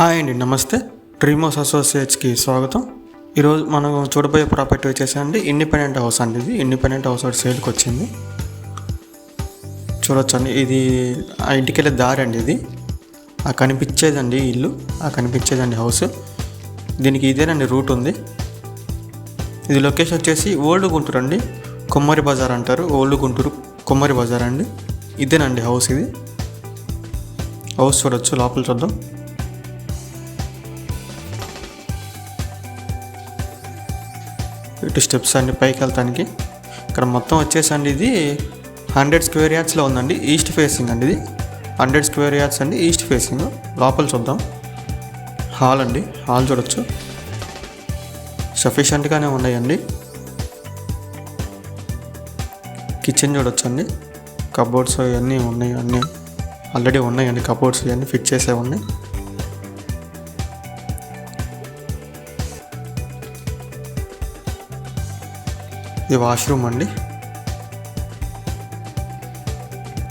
Hi అండి నమస్తే. డ్రీమోస్ అసోసియేట్స్కి స్వాగతం. ఈరోజు మనం చూడబోయే ప్రాపర్టీ వచ్చేసి అండి ఇండిపెండెంట్ హౌస్ అండి ఇది. ఇండిపెండెంట్ హౌస్ ఒకటి సేల్కి వచ్చింది. చూడొచ్చండి ఇది ఆ ఇంటికి వెళ్ళే దారి అండి ఇది. ఆ కనిపించేదండి ఇల్లు ఆ కనిపించేదండి హౌస్. దీనికి ఇదేనండి రూట్ ఉంది. ఇది లొకేషన్ వచ్చేసి ఓల్డ్ గుంటూరు అండి. కొమ్మరి బజార్ అంటారు ఓల్డ్ గుంటూరు కొమ్మరి బజార్ అండి. ఇదేనండి హౌస్ ఇది. హౌస్ చూడొచ్చు లోపల చూద్దాం. ఇటు స్టెప్స్ అండి పైకి వెళ్తానికి. ఇక్కడ మొత్తం వచ్చేసండి ఇది హండ్రెడ్ స్క్వేర్ యార్డ్స్లో ఉందండి ఈస్ట్ ఫేసింగ్ అండి ఇది. హండ్రెడ్ స్క్వేర్ యార్డ్స్ అండి ఈస్ట్ ఫేసింగ్. లోపల చూద్దాం. హాల్ అండి హాల్ చూడొచ్చు. సఫిషియెంట్గానే ఉన్నాయండి. కిచెన్ చూడొచ్చు అండి కబోర్డ్స్ ఇవన్నీ ఉన్నాయి అన్నీ. ఆల్రెడీ ఉన్నాయండి కబోర్డ్స్ ఇవన్నీ ఫిట్ చేసే ఉన్నాయి. ఇది వాష్రూమ్ అండి.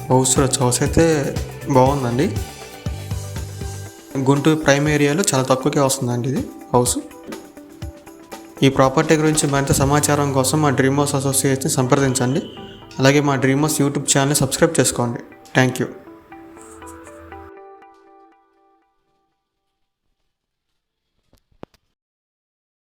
హౌస్ చూడొచ్చు హౌస్ అయితే బాగుందండి. గుంటూరు ప్రైమ్ ఏరియాలో చాలా తక్కువకే వస్తుందండి ఇది హౌస్. ఈ ప్రాపర్టీ గురించి మరింత సమాచారం కోసం మా డ్రీమోస్ అసోసియేట్ని సంప్రదించండి. అలాగే మా డ్రీమోస్ యూట్యూబ్ ఛానల్ని సబ్స్క్రైబ్ చేసుకోండి. Thank you.